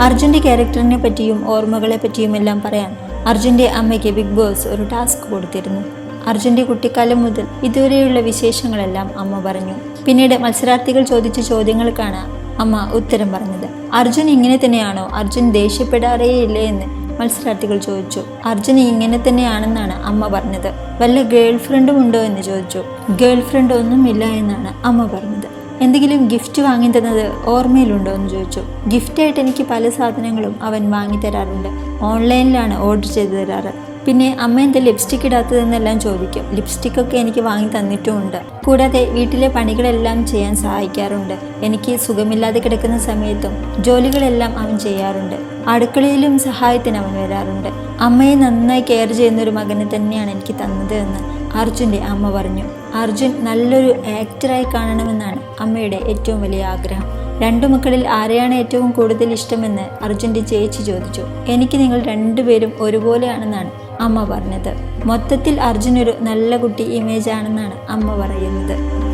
അർജുന്റെ ക്യാരക്ടറിനെ പറ്റിയും ഓർമ്മകളെ പറ്റിയും എല്ലാം പറയാൻ അർജുന്റെ അമ്മയ്ക്ക് ബിഗ് ബോസ് ഒരു ടാസ്ക് കൊടുത്തിരുന്നു. അർജുന്റെ കുട്ടിക്കാലം മുതൽ ഇതുവരെയുള്ള വിശേഷങ്ങളെല്ലാം അമ്മ പറഞ്ഞു. പിന്നീട് മത്സരാർത്ഥികൾ ചോദിച്ച ചോദ്യങ്ങൾക്കാണ് അമ്മ ഉത്തരം പറഞ്ഞത്. അർജുൻ ഇങ്ങനെ തന്നെയാണോ? അർജുൻ ദേഷ്യപ്പെടാറേയില്ലേ എന്ന് മത്സരാർത്ഥികൾ ചോദിച്ചു. അർജുൻ ഇങ്ങനെ തന്നെയാണെന്നാണ് അമ്മ പറഞ്ഞത്. വല്ല ഗേൾ ഫ്രണ്ടും ഉണ്ടോ എന്ന് ചോദിച്ചു. ഗേൾ ഫ്രണ്ട് ഒന്നുമില്ല എന്നാണ് അമ്മ പറഞ്ഞത്. എന്തെങ്കിലും ഗിഫ്റ്റ് വാങ്ങി തന്നത് ഓർമ്മയിലുണ്ടോ എന്ന് ചോദിച്ചു. ഗിഫ്റ്റായിട്ട് എനിക്ക് പല സാധനങ്ങളും അവൻ വാങ്ങി തരാറുണ്ട്. ഓൺലൈനിലാണ് ഓർഡർ ചെയ്ത് തരാറ്. പിന്നെ അമ്മ എന്താ ലിപ്സ്റ്റിക് ഇടാത്തതെന്നെല്ലാം ചോദിക്കും. ലിപ്സ്റ്റിക് ഒക്കെ എനിക്ക് വാങ്ങി തന്നിട്ടുമുണ്ട്. കൂടാതെ വീട്ടിലെ പണികളെല്ലാം ചെയ്യാൻ സഹായിക്കാറുണ്ട്. എനിക്ക് സുഖമില്ലാതെ കിടക്കുന്ന സമയത്തും ജോലികളെല്ലാം അവൻ ചെയ്യാറുണ്ട്. അടുക്കളയിലും സഹായത്തിന് അവൻ വരാറുണ്ട്. അമ്മയെ നന്നായി കെയർ ചെയ്യുന്ന ഒരു മകനെ തന്നെയാണ് എനിക്ക് തന്നത് എന്ന് അർജുന്റെ അമ്മ പറഞ്ഞു. അർജുൻ നല്ലൊരു ആക്ടറായി കാണണമെന്നാണ് അമ്മയുടെ ഏറ്റവും വലിയ ആഗ്രഹം. രണ്ടു മക്കളിൽ ആരെയാണ് ഏറ്റവും കൂടുതൽ ഇഷ്ടമെന്ന് അർജുന്റെ ചേച്ചി ചോദിച്ചു. എനിക്ക് നിങ്ങൾ രണ്ടുപേരും ഒരുപോലെയാണെന്നാണ് അമ്മ പറഞ്ഞത്. മൊത്തത്തിൽ അർജുൻ ഒരു നല്ല കുട്ടി ഇമേജ് ആണെന്നാണ് അമ്മ പറയുന്നത്.